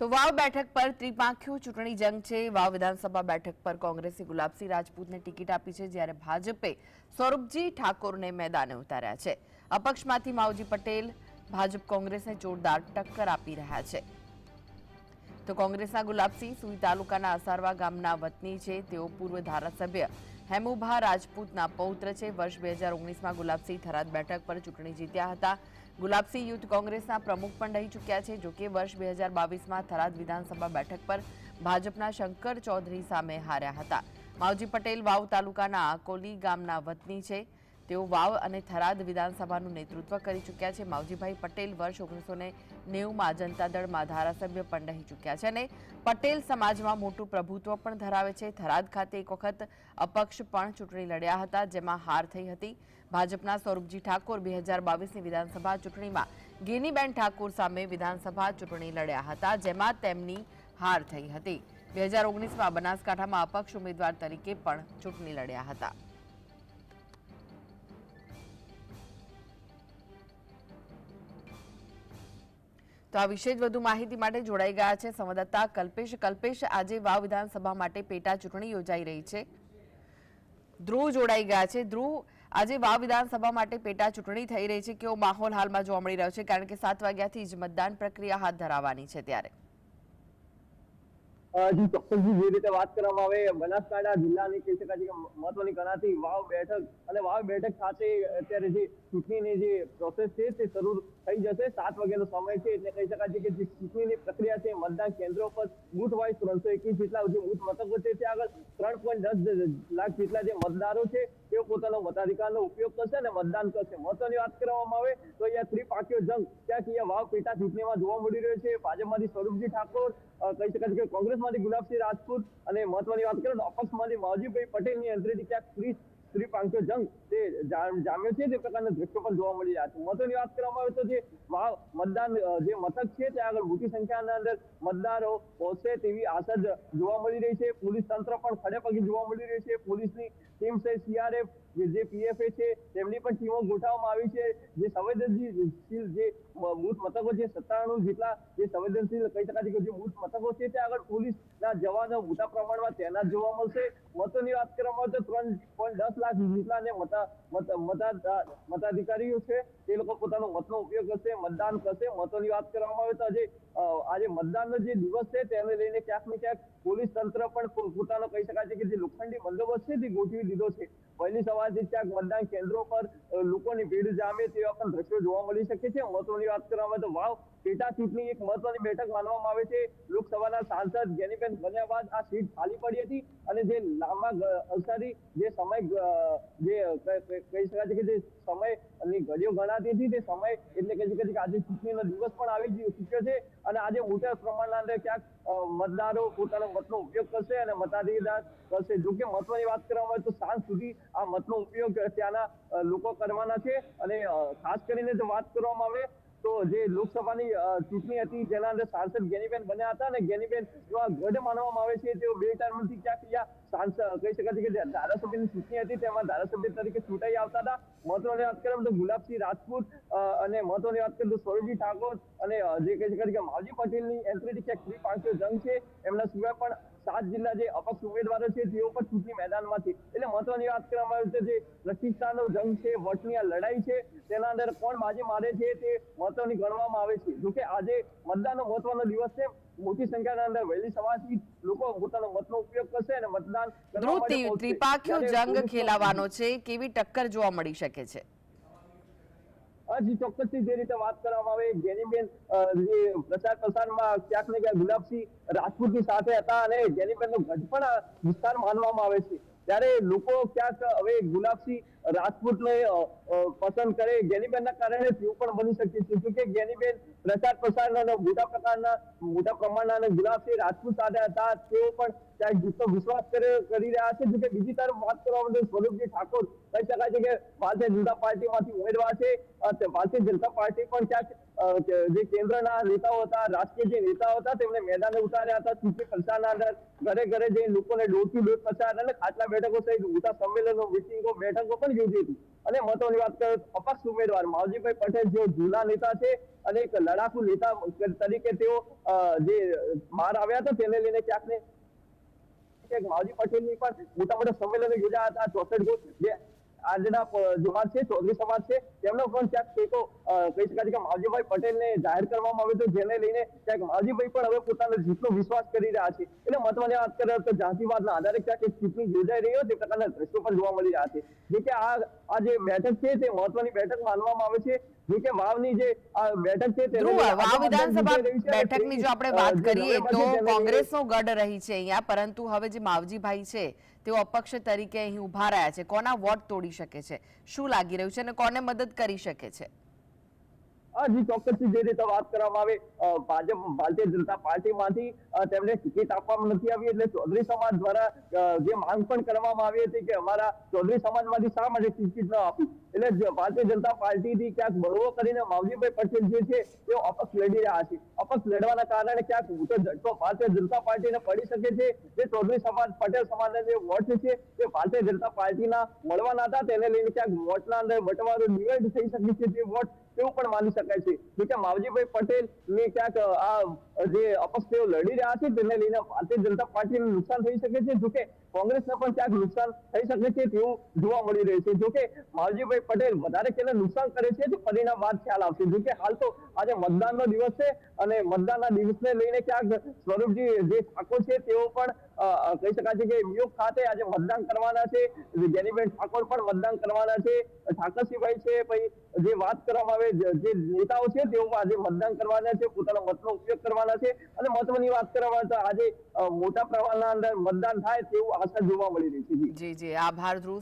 તો વાવ બેઠક પર ત્રિપાંખ્યો ચૂંટણી જંગ છે. વાવ વિધાનસભા બેઠક પર કોંગ્રેસે ગુલાબસિંહ રાજપૂતને ટિકિટ આપી છે જ્યારે ભાજપે સૌરભજી ઠાકોરને મેદાને ઉતાર્યા છે. અપક્ષમાંથી માવજી પટેલ, ભાજપ કોંગ્રેસને જોરદાર ટક્કર આપી રહ્યા છે. તો કોંગ્રેસના ગુલાબસિંહ સુઈ તાલુકાના અસારવા ગામના વતની છે. તેઓ પૂર્વ ધારાસભ્ય હેમુભા રાજપૂતના પૌત્ર છે. વર્ષ બે હજાર ઓગણીસમાં ગુલાબસિંહ થરાદ બેઠક પર ચૂંટણી જીત્યા હતા. ગુલાબસિંહ યુથ કોંગ્રેસના પ્રમુખ પણ રહી ચૂક્યા છે. જોકે વર્ષ બે હજાર બાવીસમાં થરાદ વિધાનસભા બેઠક પર ભાજપના શંકર ચૌધરી સામે હાર્યા હતા. માવજી પટેલ વાવ તાલુકાના કોલી ગામના વતની છે. તેઓ વાવ અને થરાદ વિધાનસભાનું નેતૃત્વ કરી ચૂક્યા છે. માવજીભાઈ પટેલ વર્ષ ઓગણીસો ને નેવુંમાં જનતા દળમાં ધારાસભ્ય પણ રહી ચૂક્યા છે અને પટેલ સમાજમાં મોટું પ્રભુત્વ પણ ધરાવે છે. થરાદ ખાતે એક વખત અપક્ષ પણ ચૂંટણી લડ્યા હતા, જેમાં હાર થઈ હતી. ભાજપના સ્વરૂપજી ઠાકોર બે હજાર બાવીસની વિધાનસભા ચૂંટણીમાં ગેનીબેન ઠાકોર સામે વિધાનસભા ચૂંટણી લડ્યા હતા, જેમાં તેમની હાર થઈ હતી. બે હજાર ઓગણીસમાં બનાસકાંઠામાં અપક્ષ ઉમેદવાર તરીકે પણ ચૂંટણી લડ્યા હતા. તો આ વિશે જ વધુ માહિતી માટે જોડાઈ ગયા છે સંવાદદાતા કલ્પેશ. કલ્પેશ, આજે વાવ વિધાનસભા માટે પેટા ચૂંટણી યોજાઈ રહી છે. ધ્રુવ જોડાઈ ગયા છે. ધ્રુવ, આજે વાવ વિધાનસભા માટે પેટા ચૂંટણી થઈ રહી છે. કેવો માહોલ હાલમાં જોવા મળી રહ્યો છે? કારણ કે સાત વાગ્યાથી જ મતદાન પ્રક્રિયા હાથ ધરાવવાની છે ત્યારે. જી ચોક્કસથી જે રીતે વાત કરવામાં આવે, બનાસકાંઠા જિલ્લાની કહી શકાય છે કે મહત્વની ગણાતી વાવ બેઠક અને વાવ બેઠક સાથે અત્યારે જે ચૂંટણીની જે પ્રોસેસ છે તે શરૂ થઈ જશે. સાત વાગ્યાનો સમય છે એટલે કહી શકાય છે કે જે ચૂંટણીની પ્રક્રિયા છે, મતદાન કેન્દ્રો પર બુથ વાઇઝ ત્રણસો એકવીસ જેટલા જે બુથ મથકો છે તે આગળ ત્રણ પોઈન્ટ દસ લાખ જેટલા જે મતદારો છે તેઓ પોતાનો મતાધિકારનો ઉપયોગ કરશે અને મતદાન કરશે. મહત્વની વાત કરવામાં આવે તો અહીંયા ત્રિપાંખીયો જંગ. ક્યાંક અહીંયા વાવ પેટા ચૂંટણીમાં જોવા મળી રહ્યો છે. ભાજપમાંથી સ્વરૂપજી ઠાકોર કહી શકાય કે કોંગ્રેસમાંથી ગુલાબસિંહ રાજપૂત અને મહત્વની વાત કરીએ તો અપક્ષમાંથી માવજીભાઈ પટેલની અંતરેથી ક્યાંક ત્રીસ ત્રિપાંખ્યો જંગ તે જામ્યો છે. તે પ્રકારના દ્રશ્યો પણ જોવા મળી રહ્યા છે. મહત્વની વાત કરવામાં આવે તો જે મતદાન જે મથક છે ત્યાં આગળ મોટી સંખ્યાના અંદર મતદારો પહોંચશે તેવી આશા જોવા મળી રહી છે. પોલીસ તંત્ર પણ ખડે પગે જોવા મળી રહ્યું છે. પોલીસની જે પીએફએ છે તેમની પણ ટીમો ગોઠવવામાં આવી છે. જે સંવેદનશીલ જે બૂથ મથકો છે સત્તાણું જેટલા જે સંવેદનશીલ કહી શકાય છે કે જે બૂથ મથકો છે ત્યાં આગળ પોલીસના જવાનો મોટા પ્રમાણમાં તૈનાત જોવા મળશે. મતોની વાત કરવામાં આવે તો ત્રણ પોઈન્ટ દસ લાખ જેટલા ને મતા મતાધિકારીઓ છે. તે લોકો પોતાનો મતનો ઉપયોગ કરશે મતદાન કરશે. મતોની વાત કરવામાં આવે તો આજે આજે મતદાનનો જે દિવસ છે તેને લઈને ક્યાંક ને ક્યાંક પોલીસ તંત્ર પણ પોતાનો કહી શકાય છે કે જે લોખંડી બંદોબસ્ત છે તે ગોઠવી દીધો છે. વહેલી સવારથી ક્યાંક મતદાન કેન્દ્રો પર લોકોની ભીડ જામે તેવા પણ દ્રશ્યો જોવા મળી શકે છે. મહત્વની વાત કરવામાં તો વાવ, પેટા ચૂંટણી એક મહત્વની બેઠક માનવામાં આવે છે. લોકસભાના સાંસદ ગેનીબેન બન્યા બાદ આ સીટ ખાલી પડી હતી અને જે લાંબા અવસારી, જે સમય જે કહી શકાય છે કે જે સમયની ઘડીઓ ગણાતી હતી, તે સમય એટલે શકાય છે કે આજે ચૂંટણીનો દિવસ પણ આવી ચૂક્યો છે અને આજે મોટા પ્રમાણના અંદર ક્યાંક મતદારો પોતાનો મતનો ઉપયોગ કરશે અને મતાધિકાર કરશે. જો કે મહત્વની વાત કરવામાં આવે તો સાંજ સુધી આ મતનો ઉપયોગ ત્યાંના લોકો કરવાના છે અને ખાસ કરીને જો વાત કરવામાં આવે તો જે લોકસભાની ચૂંટણી હતી જેના અંદર સાંસદ ગેનીબેન બન્યા હતા અને ગેનીબેન એવા ગઢ માનવામાં આવે છે, તેઓ બે ટર્મથી ક્યાંક અહીંયા સાંસદ, કહી શકાય છે કે ધારાસભ્યની ચૂંટણી હતી, તેમાં ધારાસભ્ય તરીકે ચૂંટાઈ આવતા હતા. મહત્વની વાત કરીએ તો ગુલાબસિંહ રાજપૂત અને મહત્વની વાત કરીએ તો સૌરભજી ઠાકોર, અને જે કહી શકાય કે માવજી પટેલની એન્ટ્રીથી થ્રી પાંચસો જંગ છે. એમના સિવાય પણ સાત જિલ્લા જે અપક્ષ ઉમેદવારો છે તેઓ પણ ચૂંટણી મેદાનમાં છે એટલે મહત્વની વાત કરવામાં આવે છે જે પ્રતિષ્ઠાનો જંગ છે વોટની આ લડાઈ છે તેના અંદર કોણ બાજી મારે છે તે મહત્વની ગણવામાં આવે છે. જોકે આજે મતદાનનો મહત્વનો દિવસ છે મોટી સંખ્યાના અંદર વહેલી સવારથી લોકો પોતાનો મતનો ઉપયોગ કરશે અને મતદાન. ત્રિપાંખ્યો જંગ ખેલાવાનો છે કેવી ટક્કર જોવા મળી શકે છે? હજી ચોક્કસથી જે રીતે વાત કરવામાં આવે ગેનીબેન અ, જે પ્રચાર પ્રસારમાં ક્યાંક ને ક્યાંક ગુલાબસિંહ રાજપૂતની સાથે હતા અને ગેનીબેનનો ગઢ પણ વિસ્તાર માનવામાં આવે છે. ત્યારે લોકો ક્યાંક હવે ગુલાબસિંહ રાજપૂતને પસંદ કરે. ગેનીબેનના કારણે તેવું પણ બની શકે છે. જો કે ગેનીબેન પ્રચાર પ્રસારના મોટા પ્રકારના, મોટા પ્રમાણના ગુલાબસિંહ રાજપૂત સાથે હતા, તેઓ પણ ક્યાંક જીતનો વિશ્વાસ કરે- રહ્યા છે. જોકે બીજી તરફ વાત કરવા માટે સ્વરૂપજી ઠાકોર કહી શકાય છે કે ભારતીય જનતા પાર્ટીમાંથી ઉમેદવાર છે. ભારતીય જનતા પાર્ટી પણ ક્યાંક જે કેન્દ્રના નેતાઓ હતા, રાજકીય જે નેતાઓ હતા, તેમને મેદાને ઉતાર્યા હતા, ચૂંટણી પ્રચારના અંદર ઘરે ઘરે જઈને લોકોને દોઢથી ડોર પ્રચાર અને ખાટલા બેઠકો સહિત મોટા સંમેલનો, મિટિંગો, બેઠકો પણ યોજી હતી. અને મહત્વની વાત કરીએ અપક્ષ ઉમેદવાર માવજીભાઈ પટેલ જેઓ જૂના નેતા છે અને એક લડાકુ નેતા તરીકે તેઓ જે બહાર આવ્યા હતા, તેને લઈને ક્યાંક ને માવજી પટેલની પણ મોટા મોટા સંમેલનો યોજાયા હતા, ચોસઠ જે આજના જુવાન છે ચૌધરી સમાજ છે તેમનો પણ ક્યાંક ટેકો કહી શકાય કે માવજીભાઈ પટેલને જાહેર કરવામાં આવ્યો હતો જેને લઈને ક્યાંક માવજીભાઈ પણ હવે પોતાનો જીતનો વિશ્વાસ કરી રહ્યા છે. એટલે મહત્વની વાત કરીએ તો જાતિવાદના આધારે ક્યાંક એક ચૂંટણી યોજાઈ રહી હોય તે પ્રકારના દ્રશ્યો પણ જોવા મળી રહ્યા છે. જે કે આ આ જે બેઠક છે તે મહત્વની બેઠક માનવામાં આવે છે. જે કે વાવની જે આ બેઠક છે વાવ વિધાનસભા બેઠકની જો આપણે વાત કરીએ તો કોંગ્રેસનો ગઢ રહી છે અહીંયા. પરંતુ હવે જે માવજીભાઈ છે તેઓ અપક્ષ તરીકે અહીં ઊભા રહ્યા છે. કોના વોટ તોડી શકે છે? શું લાગી રહ્યું છે અને કોને મદદ કરી શકે છે? હા જી ચોક્કસથી જે રીતે વાત કરવામાં આવે ભાજપ, ભારતીય જનતા પાર્ટીમાંથી તેમને ટિકિટ આપવામાં નથી આવી એટલે ચૌધરી સમાજ દ્વારા જે માંગ પણ કરવામાં આવી હતી કે અમારા ચૌધરી સમાજમાંથી શા માટે ટિકિટ ન આપી? એટલે ભારતીય જનતા પાર્ટીથી ક્યાંક બળવો કરીને માવજીભાઈ પટેલ જે છે, તેઓ અપક્ષ લડી રહ્યા છે. અપક્ષ લડવાના કારણે ક્યાંક મોટો ઝટકો ભારતીય જનતા પાર્ટીને પડી શકે છે. જે ચૌધરી સમાજ, પટેલ સમાજના જે વોટ છે, તે ભારતીય જનતા પાર્ટીના મળવાના હતા. તેને લઈને ક્યાંક વોટના અંદર બટવારો ડિવાઈડ થઈ શકે છે તે વોટ તેવું પણ માની શકાય છે. જો કે માવજીભાઈ પટેલ ને ક્યાંક, આ જે અપક્ષ લડી રહ્યા છે, તેને લઈને ભારતીય જનતા પાર્ટીને નુકસાન થઈ શકે છે. જોકે કોંગ્રેસને પણ ક્યાંક નુકસાન થઈ શકે છે તેવું જોવા મળી રહ્યું છે. જોકે માવજીભાઈ પટેલ વધારે કેને નુકસાન કરે છે તે પરિણામ બાદ ખ્યાલ આવશે. જોકે હાલ તો આજે મતદાનનો દિવસ છે અને મતદાનના દિવસને લઈને ક્યાંક સ્વરૂપજી જે ઠાકોર છે તેઓ પણ કહી શકાય છે કે મિયોગ ખાતે આજે મતદાન કરવાના છે. જેનીબેન ઠાકોર પણ મતદાન કરવાના છે. ઠાકરસિંહભાઈ છે પછી જે વાત કરવામાં આવે, જે નેતાઓ છે, તેઓ આજે મતદાન કરવાના છે, પોતાના મતનો ઉપયોગ કરવાના છે અને મહત્વની વાત કરવામાં તો આજે મોટા પ્રમાણના અંદર મતદાન થાય તેવું આશા જોવા મળી રહી છે. જી. જી આભાર ધ્રુવ